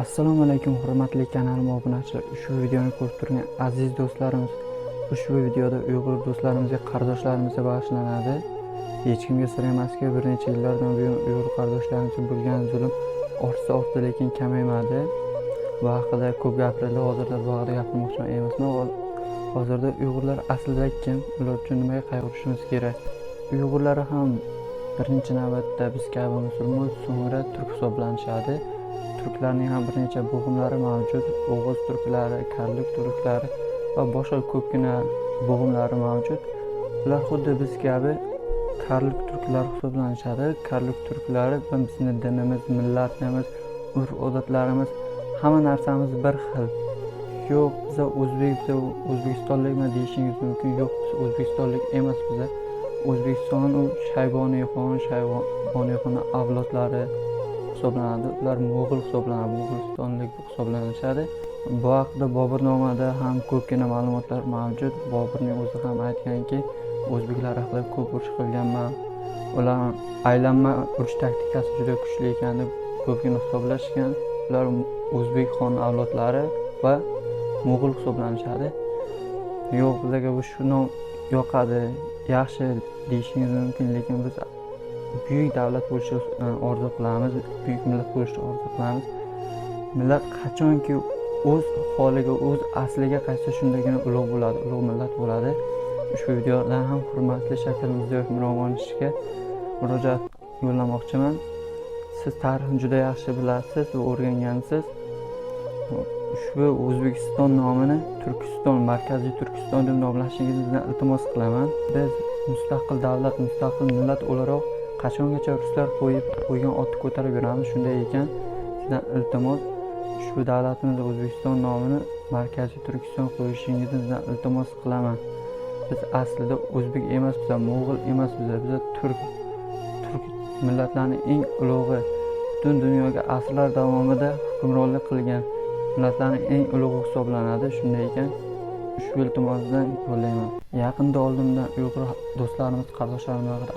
assalomu alaykum hurmatli kanalim obunachi ushbu videoni ko'rib turgan aziz do'stlarimiz ushbu videoda uyg'ur do'stlarimizga qardoshlarimizga bag'ishlanadi hech kimga sir emaski bir necha yillardan buyon uyg'ur qardoshlarimizga bo'lgan zulm ortsa ortdi lekin kamaymadi. Bu haqida ko'p gapirildi hozirda bu haqida gapirmoqchi emasman hozirda uyg'urlar aslida kim? Ular uchun nimaga qayg'urishimiz kerak? Uyg'urlar ham birinchi navbatda biz kabi musulmon so'ngra turk hisoblanishadi. Turklarning ham bir necha bo'g'imlari mavjud. O'g'iz turklari karlik turklari va boshqa ko'pgina bo'g'imlari mavjud. Ular xuddi biz kabi karlik turklar hisoblanishadi. Karlik turklari va bizni dinimiz millatimiz urf odatlarimiz hamma narsamiz bir xil. Yo'q biza o'zbek biza o'zbekistonlikmi deyishingiz mumkin? Yo'q biz o'zbekistonlik emas biza. O'zbekiston u shayboniyxon shayboniyxon avlodlari hisoblanadi ular mo'g'ul hisoblanadi mo'g'ulistonlik hisoblanishadi. Bu haqida boburnomada ham ko'pgina ma'lumotlar mavjud. Boburning o'zi ham aytganki o'zbeklar haqida ko'p urush qilganman ular aylanma urush taktikasi juda kuchli ekan deb ko'pgina hisoblashgan. Ular o'zbek xon avlodlari va mo'g'ul hisoblanishadi. Yo'q bizlarga bu shu nom yoqadi yaxshi deyishingiz mumkin lekin biz buyuk davlat bo'lishni e, orzu qilamiz buyuk millat bo'lishni orzu qilamiz. Millat qachonki o'z holiga o'z asliga qaytsa shundagina ulug' bo'ladi ulug' millat bo'ladi. Ushbu videodan ham hurmatli shavkat mirziyoyev miromonovga murojaat yo'llamoqchiman. Siz tarixni juda yaxshi bilasiz va o'rgangansiz. Ushbu o'zbekiston nomini turkiston markaziy turkiston deb nomlashingizni iltimos qilaman. Biz mustaqil davlat mustaqil millat o'laroq qachongacha ruslar qo'yib qo'ygan otni ko'tarib yuramiz shunday ekan. Sizdan iltimos ushbu davlatimiz o'zbekiston nomini markaziy turkiston qo'yishingizni sizdan iltimos qilaman. Biz aslida o'zbek emas biza mo'g'ul emas biza biza turk turk millatlarni eng ulug'i butun dunyoga asrlar davomida hukmronlik qilgan millatlarning eng ulug'i hisoblanadi shunday ekan. Ushbu iltimosdan yo'llayman. Yaqinda oldimdan uyg'ur do'stlarimiz qardoshlarimiz haqida